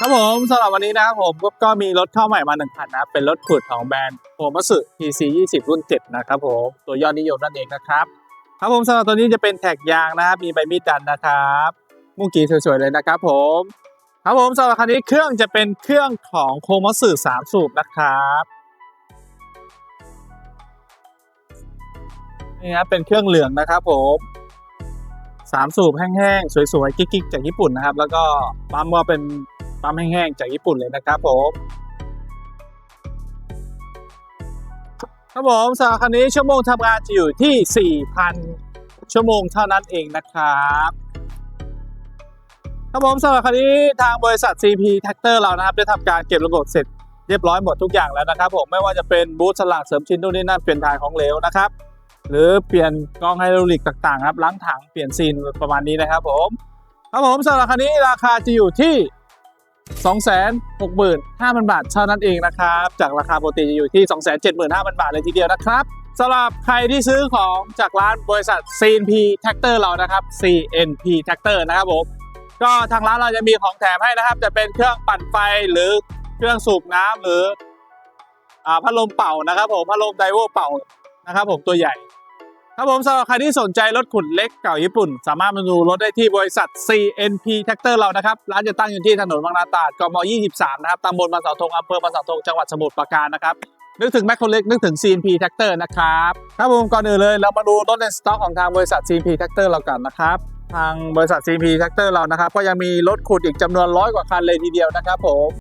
ครับผมสำหรับวันนี้นะครับผมก็ก็มีรถเข้าใหม่มาหนึ่งคันนะเป็นรถขุดของแบรนด์โฮมัสึ PC 20 รุ่น 7 นะครับผมตัวยอดนิยมนั่นเองนะครับ ครับผมสำหรับตัวนี้จะเป็นแท็กยางนะครับมีใบมีดดันนะครับมุ้งกีสวยๆเลยนะครับผมครับผมสำหรับคันนี้เครื่องจะเป็นเครื่องของโคมัสึ3สูบนะครับนี่ครับเป็นเครื่องเหลืองนะครับผมสามสูบแห้งๆสวยๆกิ๊กๆจากญี่ปุ่นนะครับ แล้วก็ปั๊มก็เป็น ปั๊มแห้งๆจากญี่ปุ่นเลยนะครับผมครับผมสำหรับคันนี้ชั่วโมงทำงานจะอยู่ที่ 4,000 ชั่วโมงเท่านั้นเองนะครับครับผมสำหรับคันนี้ทางบริษัท CP Tractor เรานะครับ ได้ทำการเก็บระบบเสร็จเรียบร้อยหมดทุกอย่างแล้วนะครับผมไม่ว่าจะเป็นบูธสลักเสริมชิ้นนู่นนี่นั่นเปลี่ยนถ่ายของเหลวนะครับ หรือเปลี่ยนกองไฮดรอลิกต่างๆครับล้างถังเปลี่ยนซีนประมาณนี้นะครับผมครับผมสำหรับคันนี้ราคาจะอยู่ที่ 265,000 บาทเท่านั้นเองนะครับ จากราคาปกติจะอยู่ที่ 275,000 บาทเลยทีเดียวนะครับสำหรับใครที่ซื้อของจากร้านบริษัท CNP Tractor เรานะครับ CNP Tractor นะครับผมก็ทางร้านเราจะมีของแถมให้นะครับ จะเป็นเครื่องปั่นไฟหรือเครื่องสูบน้ำหรืออพัดลมเป่านะครับผมพัดลมไดโวเป่านะครับผมตัวใหญ่ ครับผมสำหรับใครที่สนใจรถขุดเล็กเก่าญี่ปุ่น สามารถมาดูรถได้ที่บริษัท CNP Tractor เรานะครับ ร้านจะตั้งอยู่ที่ถนนบางนาตราดกม 23 นะครับตำบลบางเสาธงอำเภอบางเสาธงจังหวัดสมุทรปราการนะครับ นึกถึงแมคโครเล็กนึกถึง CNP Tractor นะครับ ครับผมก่อนอื่นเลยเรามาดูรถในสต็อกของทางบริษัท CNP Tractor เรากันนะครับ ทางบริษัท CNP Tractor เรานะครับ ก็ยังมีรถขุดอีกจำนวนร้อยกว่าคันเลยทีเดียวนะครับผม